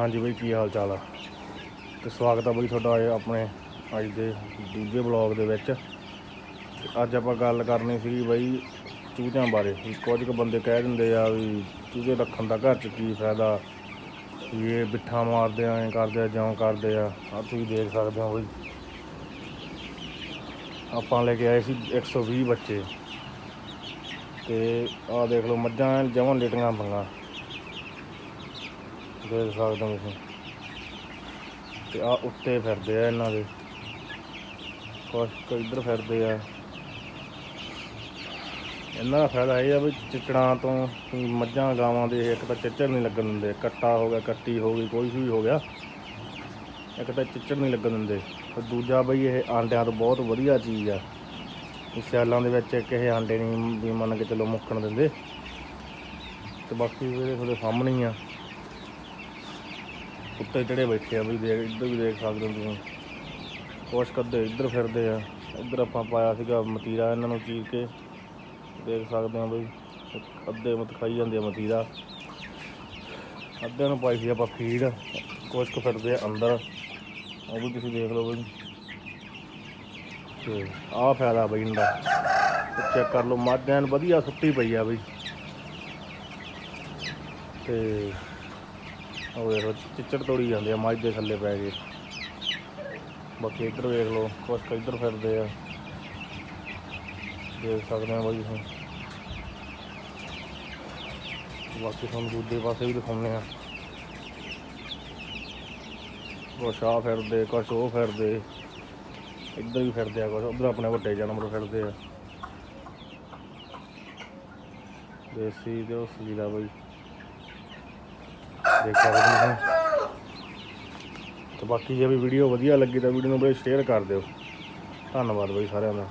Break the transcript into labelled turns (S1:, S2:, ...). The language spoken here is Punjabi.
S1: ਹਾਂਜੀ ਬਈ, ਕੀ ਹਾਲ ਚਾਲ ਆ? ਤੇ ਸਵਾਗਤ ਆ ਬਈ ਤੁਹਾਡਾ ਇਹ ਆਪਣੇ ਅੱਜ ਦੇ ਦੂਜੇ ਬਲੌਗ ਦੇ ਵਿੱਚ। ਅੱਜ ਆਪਾਂ ਗੱਲ ਕਰਨੀ ਸੀ ਬਈ ਚੂਹਿਆਂ ਬਾਰੇ। ਵੀ ਕੁਝ ਕੁ ਬੰਦੇ ਕਹਿ ਦਿੰਦੇ ਆ ਵੀ ਚੂਹੇ ਰੱਖਣ ਦਾ ਘਰ 'ਚ ਕੀ ਫਾਇਦਾ? ਵੀ ਇਹ ਬਿੱਠਾ ਮਾਰਦੇ ਆ, ਐਂ ਕਰਦੇ ਆ, ਜਿਉਂ ਕਰਦੇ ਆ। ਆ ਤੁਸੀਂ ਦੇਖ ਸਕਦੇ ਹੋ ਬਈ। ਆਪਾਂ ਲੈ ਕੇ ਆਏ ਸੀ 120 ਬੱਚੇ। ਤੇ ਆਹ ਦੇਖ ਲਓ, ਮੱਝਾਂ ਜਮਾਂ ਲੇਟੀਆਂ ਪੰਗਾ ਦੇਖ ਸਕਦੇ ਹੋ ਤੁਸੀਂ। ਤੇ ਆ ਉੱਤੇ ਫਿਰਦੇ ਆ ਇਹਨਾਂ ਦੇ। ਕੁਛ ਇੱਧਰ ਫਿਰਦੇ ਆ। ਇਹਨਾਂ ਦਾ ਫਾਇਦਾ ਇਹ ਆ ਵੀ ਚਿੱਚੜਾਂ ਤੋਂ ਮੱਝਾਂ ਗਾਵਾਂ ਦੇ ਇੱਕ ਤਾਂ ਚਿੱਚੜ ਨਹੀਂ ਲੱਗਣ ਦਿੰਦੇ। ਕੱਟਾ ਹੋ ਗਿਆ, ਕੱਟੀ ਹੋ ਗਈ, ਕੋਈ ਵੀ ਹੋ ਗਿਆ। ਇੱਕ ਤਾਂ ਚਿੱਚੜ ਨਹੀਂ ਲੱਗਣ ਦਿੰਦੇ। ਤੇ ਦੂਜਾ ਬਈ ਇਹ ਆਂਡਿਆਂ ਤੋਂ ਬਹੁਤ ਵਧੀਆ ਚੀਜ਼ ਆ। ਵੀ ਸਿਆਲਾਂ ਦੇ ਵਿੱਚ ਇੱਕ ਇਹ ਆਂਡੇ ਨਹੀਂ ਵੀ ਮੰਨ ਕੇ ਚਲੋ ਮੁੱਕਣ ਦਿੰਦੇ। ਤੇ ਬਾਕੀ ਜਿਹੜੇ ਤੁਹਾਡੇ ਸਾਹਮਣੇ ਹੀ ਆ। ਉੱਤੇ ਜਿਹੜੇ ਬੈਠੇ ਆ ਵੀ ਦੇਖ, ਇੱਧਰ ਵੀ ਦੇਖ ਸਕਦੇ ਹੋ ਤੁਸੀਂ। ਕੁਛ ਕੱਦੇ ਇੱਧਰ ਫਿਰਦੇ ਆ। ਇੱਧਰ ਆਪਾਂ ਪਾਇਆ ਸੀਗਾ ਮਤੀਰਾ ਇਹਨਾਂ ਨੂੰ ਚੀਰ ਕੇ। ਦੇਖ ਸਕਦੇ ਹੋ ਬਈ ਅੱਧੇ ਮਤ ਖਾਈ ਜਾਂਦੇ ਆ ਮਤੀਰਾ। ਅੱਧਿਆਂ ਨੂੰ ਪਾਈ ਸੀ ਆਪਾਂ ਫੀਡ। ਕੁਛ ਕੁ ਫਿਰਦੇ ਆ ਅੰਦਰ। ਉਹ ਵੀ ਤੁਸੀਂ ਦੇਖ ਲਓ ਬਈ। ਤੇ ਆਹ ਫਾਇਦਾ ਬਈ ਇਹਦਾ। ਚੈੱਕ ਕਰ ਲਓ ਮੱਝ ਐਨ ਵਧੀਆ ਸੁੱਤੀ ਪਈ ਆ ਬਈ। ਤੇ ਉਹ ਵੇਖੋ ਚਿੱਚੜ ਤੋੜੀ ਜਾਂਦੇ ਆ, ਮੱਝ ਦੇ ਥੱਲੇ ਪੈ ਗਏ। ਬਾਕੀ ਇੱਧਰ ਵੇਖ ਲਓ, ਕੁਛ ਕੁ ਇੱਧਰ ਫਿਰਦੇ ਆ। ਦੇਖ ਸਕਦੇ ਆ ਬਾਈ ਤੁਸੀਂ ਬਾਕੀ ਤੁਹਾਨੂੰ ਦੂਜੇ ਪਾਸੇ ਵੀ ਦਿਖਾਉਂਦੇ ਆ। ਕੁਛ ਆ ਫਿਰਦੇ, ਕੁਛ ਉਹ ਫਿਰਦੇ। ਇੱਧਰ ਵੀ ਫਿਰਦੇ ਆ ਕੁਛ, ਉੱਧਰ ਆਪਣੇ ਵੱਡੇ ਜਾਨਵਰ ਫਿਰਦੇ ਆ। ਦੇਸੀ ਤੇ ਉਹ ਸੀਲਾ ਬਾਈ। ਦੇਖ ਸਕਦੇ ਹੋ ਤੇ ਬਾਕੀ ਜੇ ਵੀ ਵੀਡੀਓ ਵਧੀਆ ਲੱਗੀ ਤਾਂ ਵੀਡੀਓ ਨੂੰ ਬੜੇ ਸ਼ੇਅਰ ਕਰ ਦਿਓ। ਧੰਨਵਾਦ ਬਈ ਸਾਰਿਆਂ ਦਾ।